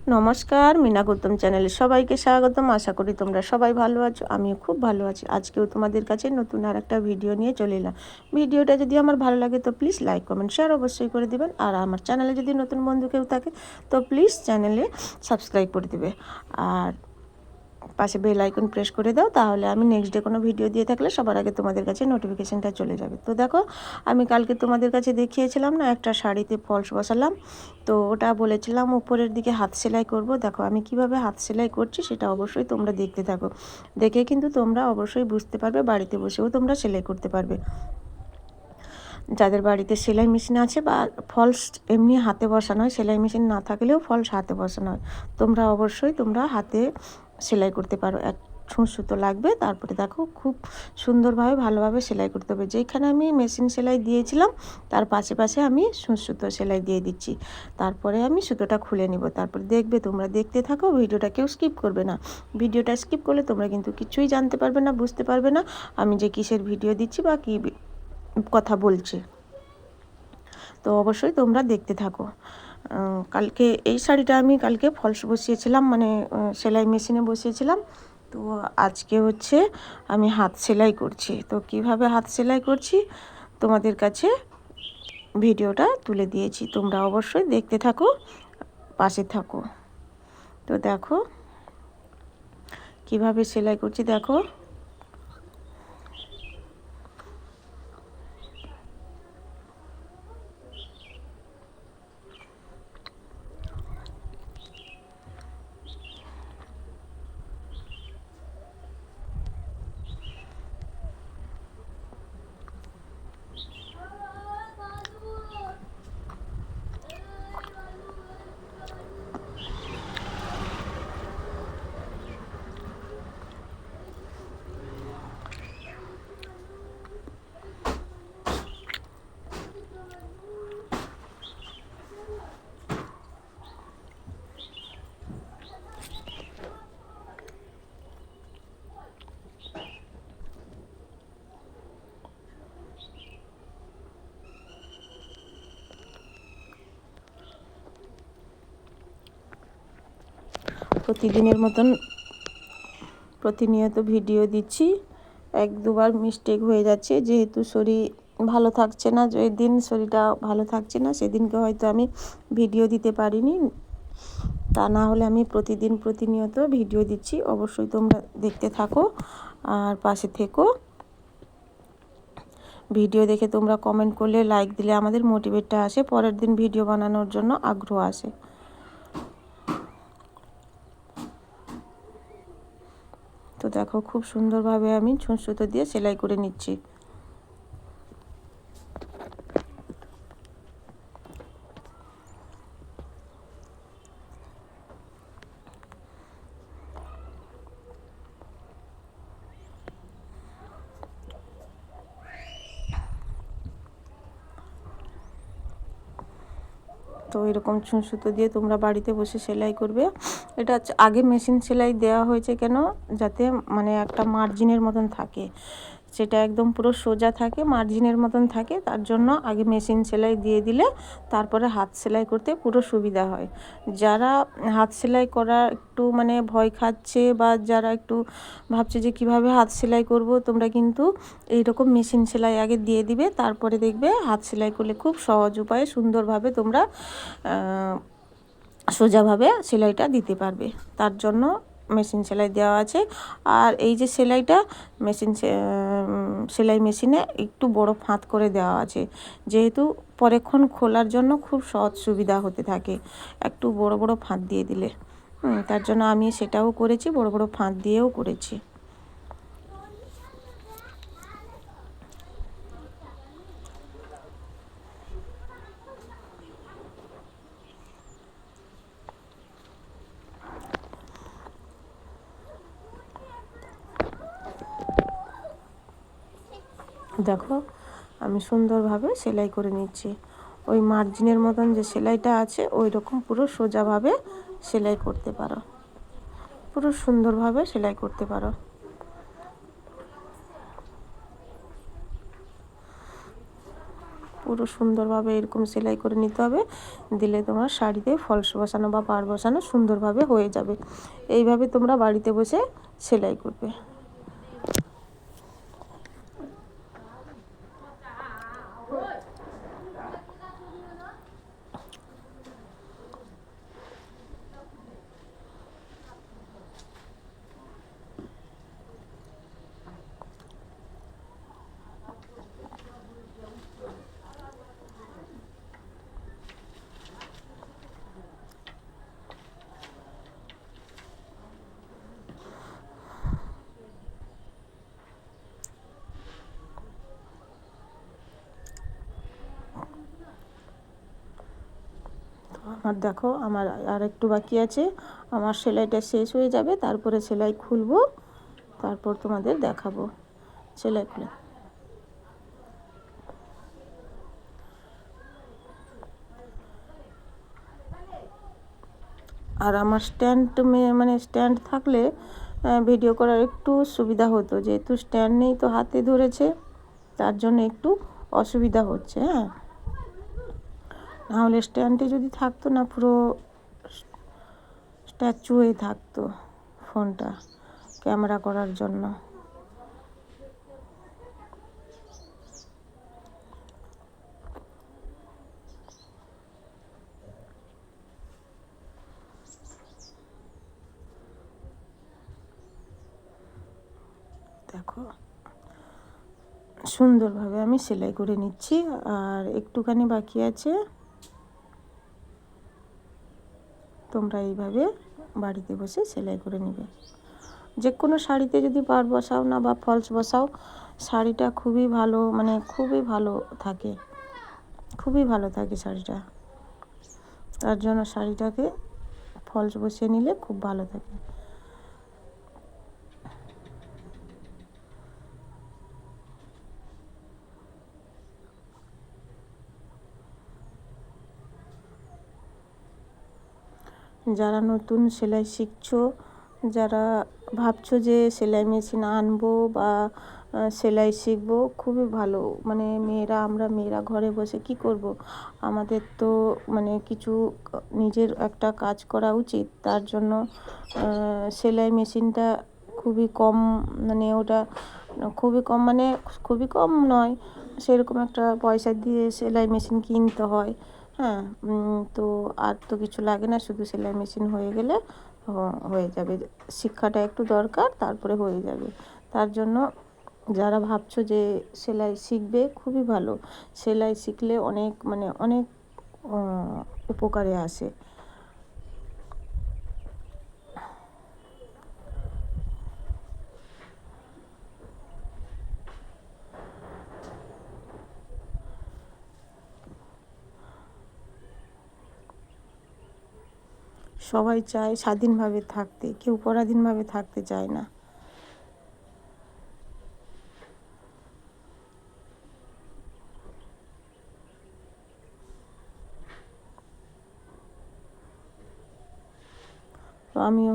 নমস্কার, মিনা গৌতম চ্যানেলে সবাইকে স্বাগতম। আশা করি তোমরা সবাই ভালো আছো, আমিও খুব ভালো আছি। আজকেও তোমাদের কাছে নতুন আর একটা ভিডিও নিয়ে চলে এলাম। ভিডিওটা যদি আমার ভালো লাগে তো প্লিজ লাইক কমেন্ট শেয়ার অবশ্যই করে দেবেন। আর আমার চ্যানেলে যদি নতুন বন্ধু কেউ থাকে তো প্লিজ চ্যানেলে সাবস্ক্রাইব করে দেবে। আর পাশে বেল আইকন প্রেস করে দাও, তাহলে আমি নেক্সট ডে কোনো ভিডিও দিয়ে থাকলে সবার আগে তোমাদের কাছে নোটিফিকেশানটা চলে যাবে। তো দেখো, আমি কালকে তোমাদের কাছে দেখিয়েছিলাম না, একটা শাড়িতে ফলস বসালাম। তো ওটা বলেছিলাম উপরের দিকে হাত সেলাই করব। দেখো, আমি কীভাবে হাত সেলাই করছি সেটা অবশ্যই তোমরা দেখতে থাকো। দেখে কিন্তু তোমরা অবশ্যই বুঝতে পারবে, বাড়িতে বসেও তোমরা সেলাই করতে পারবে। যাদের বাড়িতে সেলাই মেশিন আছে বা ফলস এমনি হাতে বসানো হয়, সেলাই মেশিন না থাকলেও ফলস হাতে বসানো হয়। তোমরা অবশ্যই তোমরা হাতে সেলাই করতে পারো। এক সুতো লাগবে, তারপরে দেখো খুব সুন্দরভাবে, ভালোভাবে সেলাই করতে হবে। যেখানে আমি মেশিন সেলাই দিয়েছিলাম, তার পাশে পাশে আমি সুতো সেলাই দিয়ে দিচ্ছি। তারপরে আমি সুতোটা খুলে নিব। তারপরে দেখবে তোমরা দেখতে থাকো, ভিডিওটা কেউ স্কিপ করবে না। ভিডিওটা স্কিপ করলে তোমরা কিন্তু কিছুই জানতে পারবে না, বুঝতে পারবে না, আমি যে কিসের ভিডিও দিচ্ছি বা কী কথা বলছি। তো অবশ্যই তোমরা দেখতে থাকো। কালকে এই শাড়িটা আমি কালকে ফলস বসিয়েছিলাম মানে সেলাই মেশিনে বসিয়েছিলাম। তো আজকে হচ্ছে আমি হাত সেলাই করছি। তো কীভাবে হাত সেলাই করছি তোমাদের কাছে ভিডিওটা তুলে দিয়েছি। তোমরা অবশ্যই দেখতে থাকো, পাশে থাকো। তো দেখো কীভাবে সেলাই করছি, দেখো। প্রতিদিনের মতন প্রতিনিয়ত ভিডিও দিচ্ছি। এক দুবার মিস্টেক হয়ে যাচ্ছে, যেহেতু শরীর ভালো থাকছে না, যেদিন শরীরটা ভালো থাকছে না, সেদিনকে হয়তো আমি ভিডিও দিতে পারিনি। তা না হলে আমি প্রতিদিন প্রতিনিয়ত ভিডিও দিচ্ছি। অবশ্যই তোমরা দেখতে থাকো আর পাশে থেকো। ভিডিও দেখে তোমরা কমেন্ট করলে লাইক দিলে আমাদের মোটিভেটটা আসে, পরের দিন ভিডিও বানানোর জন্য আগ্রহ আসে। দেখো খুব সুন্দরভাবে আমি ছুঁচ সুতো দিয়ে সেলাই করে নিচ্ছি তো এরকম ছুঁ সুতো দিয়ে তোমরা বাড়িতে বসে সেলাই করবে। এটা আগে মেশিন সেলাই দেওয়া হয়েছে কেন? যাতে মানে একটা মার্জিনের মতন থাকে। সেটা একদম পুরো সোজা থাকে, মার্জিনের মতন থাকে, তার জন্য আগে মেশিন সেলাই দিয়ে দিলে তারপরে হাত সেলাই করতে পুরো সুবিধা হয়। যারা হাত সেলাই করা একটু মানে ভয় খাচ্ছে বা যারা একটু ভাবছে যে কীভাবে হাত সেলাই করব, তোমরা কিন্তু এই রকম মেশিন সেলাই আগে দিয়ে দিবে, তারপরে দেখবে হাত সেলাই করলে খুব সহজ উপায়ে সুন্দরভাবে তোমরা সোজাভাবে সেলাইটা দিতে পারবে। তার জন্য মেশিন সেলাই দেওয়া আছে। আর এই যে সেলাইটা মেশিন সেলাই মেশিনে একটু বড় ফাঁত করে দেওয়া আছে। যেহেতু পরেক্ষণ খোলার জন্য খুব সহজ সুবিধা হতে থাকে একটু বড় বড় ফাঁত দিয়ে দিলে। তার জন্য আমি সেটাও করেছি, বড় বড় ফাঁত দিয়েও করেছি। দেখো, আমি সুন্দরভাবে সেলাই করে নিচ্ছি। ওই মার্জিনের মতন যে সেলাইটা আছে ওই রকম পুরো সোজাভাবে সেলাই করতে পারো। পুরো সুন্দরভাবে সেলাই করতে পারো। পুরো সুন্দরভাবে এরকম সেলাই করে নিতে হবে, দিলে তোমার শাড়িতে ফলস বসানো বা পাড় বসানো সুন্দরভাবে হয়ে যাবে। এইভাবে তোমরা বাড়িতে বসে সেলাই করবে। আমার দেখো আমার আর একটু বাকি আছে। আমার সেলাইটা শেষ হয়ে যাবে, তারপরে সেলাই খুলবো, তারপর তোমাদের দেখাবো সেলাই খুলে। আর আমার স্ট্যান্ড মানে স্ট্যান্ড থাকলে ভিডিও করার একটু সুবিধা হতো। যেহেতু স্ট্যান্ড নেই তো হাতে ধরেছে, তার জন্য একটু অসুবিধা হচ্ছে হ্যাঁ। নাহলে স্ট্যান্ডে যদি থাকতো না, পুরো স্ট্যাচু হয়ে থাকতো ফোনটা ক্যামেরা করার জন্য। দেখো, সুন্দরভাবে আমি সেলাই করে নিচ্ছি, আর একটুখানি বাকি আছে। তোমরা এইভাবে বাড়িতে বসে সেলাই করে নেবে। যে কোনো শাড়িতে যদি পার বসাও না বা ফলস বসাও, শাড়িটা খুবই ভালো মানে খুবই ভালো থাকে। খুবই ভালো থাকে শাড়িটা। তার জন্য শাড়িটাকে ফলস বসিয়ে নিলে খুব ভালো থাকে। যারা নতুন সেলাই শিখছো, যারা ভাবছ যে সেলাই মেশিন আনব বা সেলাই শিখব, খুবই ভালো। মানে মেয়েরা, আমরা মেয়েরা ঘরে বসে কি করব? আমাদের তো মানে কিছু নিজের একটা কাজ করা উচিত। তার জন্য সেলাই মেশিনটা খুবই কম মানে ওটা খুবই কম মানে খুবই কম নয়, সেরকম একটা পয়সা দিয়ে সেলাই মেশিন কিনতে হয়। হ্যাঁ তো আর তো কিছু লাগে না, শুধু সেলাই মেশিন হয়ে গেলে হয়ে যাবে। শিক্ষাটা একটু দরকার, তারপরে হয়ে যাবে। তার জন্য যারা ভাবছ যে সেলাই শিখবে, খুবই ভালো। সেলাই শিখলে অনেক মানে অনেক উপকারে আসে। সবাই চায় স্বাধীনভাবে থাকতে, কেউ পরাধীনভাবে থাকতে চায় না। তো আমিও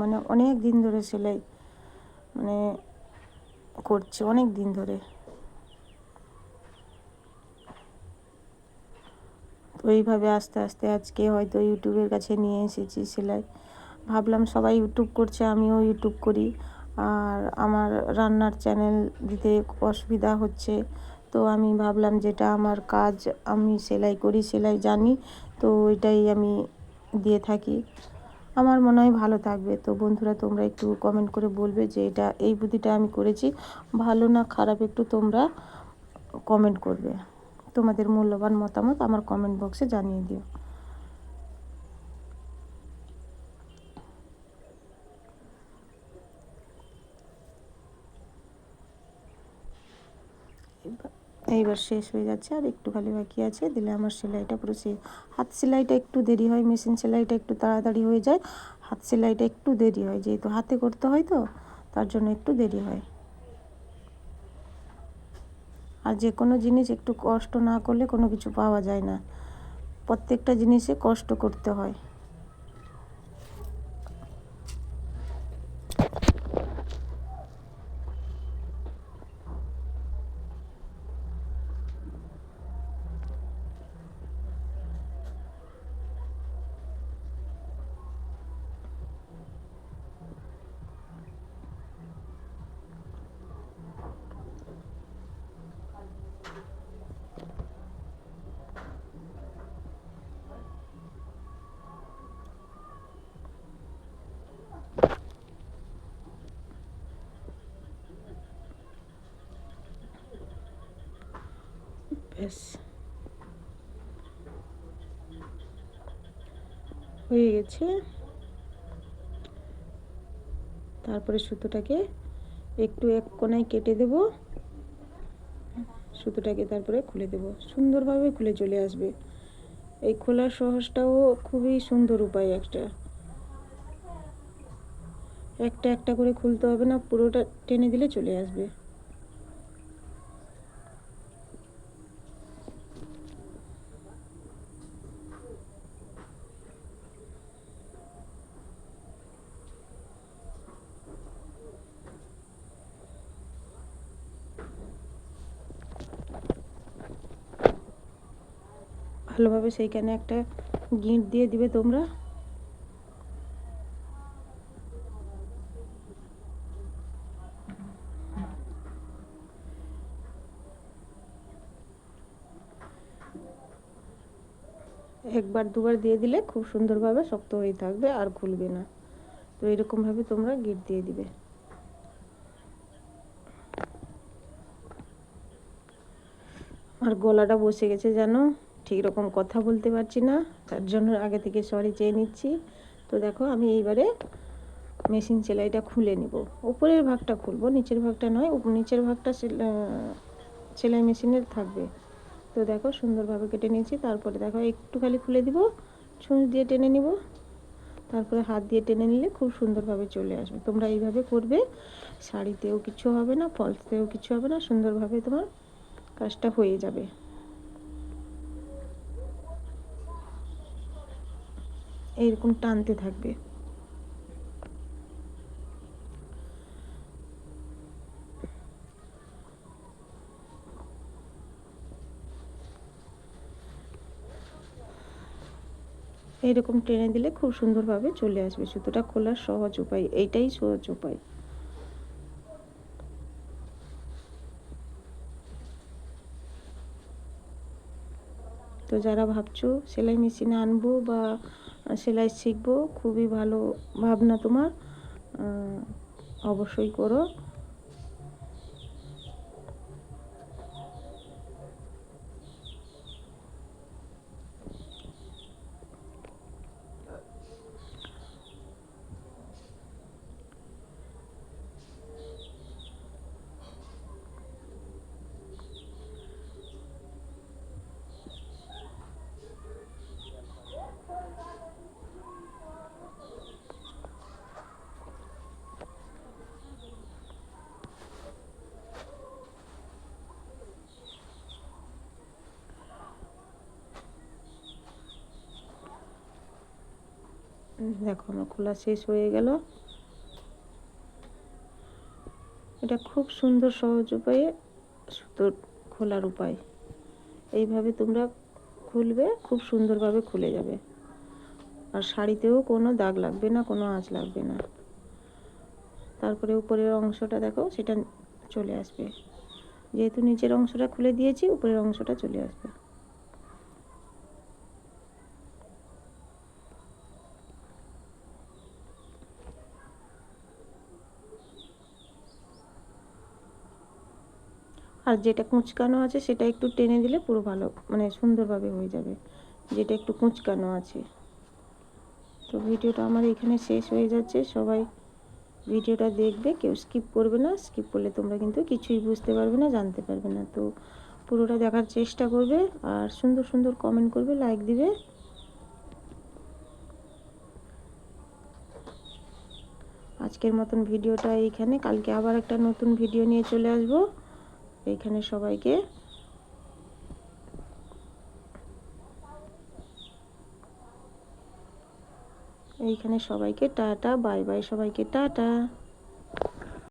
মানে অনেক দিন ধরে সেলাই মানে করছি, অনেক দিন ধরে। এইভাবে আস্তে আস্তে আজকে হয়তো ইউটিউবের কাছে নিয়ে এসেছি সেলাই। ভাবলাম সবাই ইউটিউব করছে, আমিও ইউটিউব করি। আর আমার রান্নার চ্যানেল দিতে অসুবিধা হচ্ছে। তো আমি ভাবলাম যেটা আমার কাজ, আমি সেলাই করি, সেলাই জানি। তো এটাই আমি দিয়ে থাকি। আমার মনে হয় ভালো থাকবে। তো বন্ধুরা, তোমরা একটু কমেন্ট করে বলবে যে এটা, এই বুদ্ধিটা আমি করেছি। ভালো না খারাপ একটু তোমরা কমেন্ট করবে। তোমাদের মূল্যবান মতামত আমার কমেন্ট বক্সে জানিয়ে দিও। এইবার শেষ হয়ে যাচ্ছে, আর একটু খালি বাকি আছে। দিলে আমার সেলাইটা পুরো হাত সেলাইটা একটু দেরি হয় মেশিন সেলাইটা একটু তাড়াতাড়ি হয়ে যায়। হাত সেলাইটা একটু দেরি হয়, যেহেতু হাতে করতে হয় তো, তার জন্য একটু দেরি হয়। আর যে কোনো জিনিস একটু কষ্ট না করলে কোনো কিছু পাওয়া যায় না। প্রত্যেকটা জিনিসে কষ্ট করতে হয়। ব্যাস হয়ে গেছে। তারপরে সুতোটাকে একটু এক কোনায় কেটে দেব। সুতোটাকে তারপরে খুলে দেব। সুন্দরভাবে খুলে চলে আসবে। এই খোলার সহজটাও খুবই সুন্দর উপায় একটা। একটা একটা করে খুলতে হবে না, পুরোটা টেনে দিলে চলে আসবে। ভালোভাবে সেইখানে একটা গিঁট দিয়ে দিবে তোমরা। একবার দুবার দিয়ে দিলে খুব সুন্দরভাবে শক্ত হয়ে থাকবে আর খুলবে না। তো এরকমভাবে তোমরা গিট দিয়ে দিবে। আর গলাটা বসে গেছে জানো ঠিক রকম কথা বলতে পারছি না, তার জন্য আগে থেকে সরি চেয়ে নিচ্ছি। তো দেখো, আমি এইবারে মেশিন সেলাইটা খুলে নিব। উপরের ভাগটা খুলবো, নিচের ভাগটা নয় নিচের ভাগটা সেলাই মেশিনের থাকবে। তো দেখো, সুন্দরভাবে কেটে নিয়েছি। তারপরে দেখো, একটু খালি খুলে দিব, ছুঁচ দিয়ে টেনে নিব। তারপরে হাত দিয়ে টেনে নিলে খুব সুন্দরভাবে চলে আসবে। তোমরা এইভাবে করবে, শাড়িতেও কিছু হবে না ফলসতেও কিছু হবে না, সুন্দরভাবে তোমার কাজটা হয়ে যাবে। এইরকম টানতে থাকবে। এইরকম টেনে দিলে খুব সুন্দরভাবে চলে আসবে। সুতোটা খোলার সহজ উপায়, এইটাই সহজ উপায়। তো যারা ভাবছ সেলাই মেশিনে আনব বা সেলাই শিখব। খুবই ভালো ভাবনা তোমার। অবশ্যই করো। দেখো আমার খোলা শেষ হয়ে গেল। এটা খুব সুন্দর, সহজ উপায়ে সুতোর খোলার উপায়। এইভাবে তোমরা খুলবে, খুব সুন্দরভাবে খুলে যাবে। আর শাড়িতেও কোনো দাগ লাগবে না, কোনো আঁচ লাগবে না। তারপরে উপরের অংশটা দেখো, সেটা চলে আসবে। যেহেতু নিচের অংশটা খুলে দিয়েছি, উপরের অংশটা চলে আসবে। আর যেটা কুঁচকানো আছে সেটা একটু টেনে দিলে পুরো ভালো মানে সুন্দরভাবে হয়ে যাবে। যেটা একটু কুঁচকানো আছে। তো ভিডিওটা আমার এখানে শেষ হয়ে যাচ্ছে। সবাই ভিডিওটা দেখবে, কেউ স্কিপ করবে না। স্কিপ করলে তোমরা কিন্তু কিছুই বুঝতে পারবে না, জানতে পারবে না। তো পুরোটা দেখার চেষ্টা করবে আর সুন্দর সুন্দর কমেন্ট করবে লাইক দিবে। আজকের মতন ভিডিওটা এইখানে। কালকে আবার একটা নতুন ভিডিও নিয়ে চলে আসব। এইখানে সবাইকে। এইখানে সবাইকে টাটা বাই বাই সবাইকে টাটা।